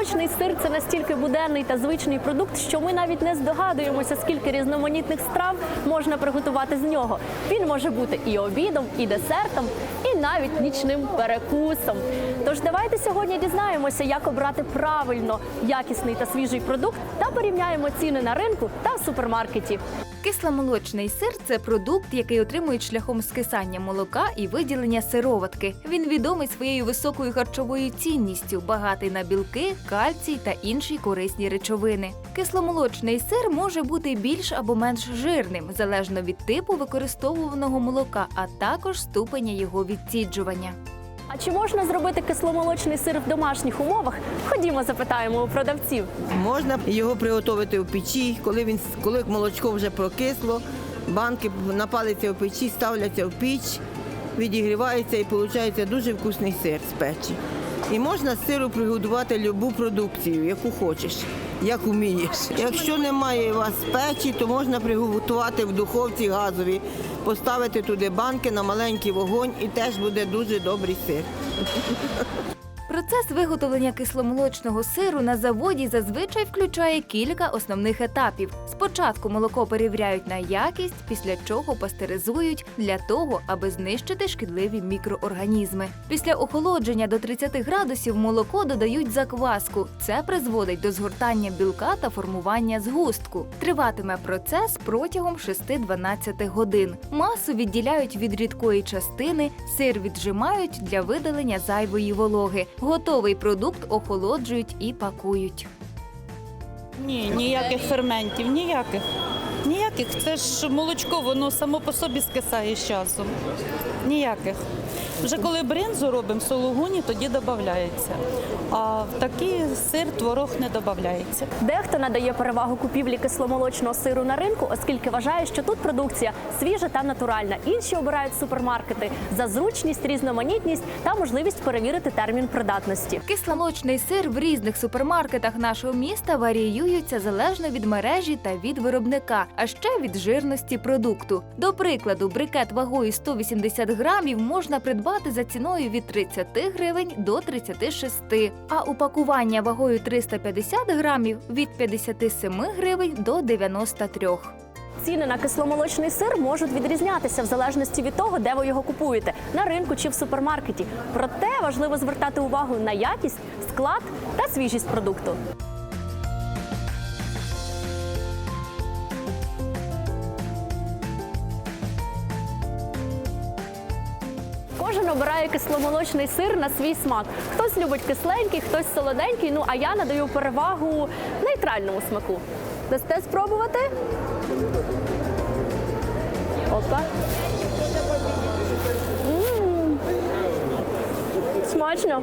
Кисломолочний сир це настільки буденний та звичний продукт, що ми навіть не здогадуємося, скільки різноманітних страв можна приготувати з нього. Він може бути і обідом, і десертом, і навіть нічним перекусом. Тож давайте сьогодні дізнаємося, як обрати правильно якісний та свіжий продукт та порівняємо ціни на ринку та в супермаркеті. Кисломолочний сир це продукт, який отримують шляхом скисання молока і виділення сироватки. Він відомий своєю високою харчовою цінністю, багатий на білки, кальцій та інші корисні речовини. Кисломолочний сир може бути більш або менш жирним, залежно від типу використовуваного молока, а також ступеня його відціджування. А чи можна зробити кисломолочний сир в домашніх умовах? Ходімо, запитаємо у продавців. Можна його приготувати в печі, коли він коли молочко вже прокисло, банки напалиться в печі, ставляться в піч, відігрівається і виходить дуже вкусний сир з печі. І можна з сиру приготувати любу продукцію, яку хочеш, як вмієш. Якщо немає у вас печі, то можна приготувати в духовці газовій, поставити туди банки на маленький вогонь і теж буде дуже добрий сир. Процес виготовлення кисломолочного сиру на заводі зазвичай включає кілька основних етапів. Спочатку молоко перевіряють на якість, після чого пастеризують для того, аби знищити шкідливі мікроорганізми. Після охолодження до 30 градусів молоко додають закваску. Це призводить до згортання білка та формування згустку. Триватиме процес протягом 6-12 годин. Масу відділяють від рідкої частини, сир віджимають для видалення зайвої вологи. Готовий продукт охолоджують і пакують. Ні, ніяких ферментів, ніяких. Ніяких. Це ж молочко, воно само по собі скисає з часом. Ніяких. Вже коли бринзу робимо сологуні, тоді додається. А в такий сир творог не додається. Дехто надає перевагу купівлі кисломолочного сиру на ринку, оскільки вважає, що тут продукція свіжа та натуральна. Інші обирають супермаркети за зручність, різноманітність та можливість перевірити термін придатності. Кисломолочний сир в різних супермаркетах нашого міста варіюються залежно від мережі та від виробника, а ще від жирності продукту. До прикладу, брикет вагою 180 грамів можна придбати за ціною від 30 гривень до 36, а упакування вагою 350 грамів від 57 гривень до 93. Ціни на кисломолочний сир можуть відрізнятися в залежності від того, де ви його купуєте на ринку чи в супермаркеті. Проте важливо звертати увагу на якість, склад та свіжість продукту. Обирає кисломолочний сир на свій смак. Хтось любить кисленький, хтось солоденький. Ну а я надаю перевагу нейтральному смаку. Дасте спробувати? Опа. М. Смачно.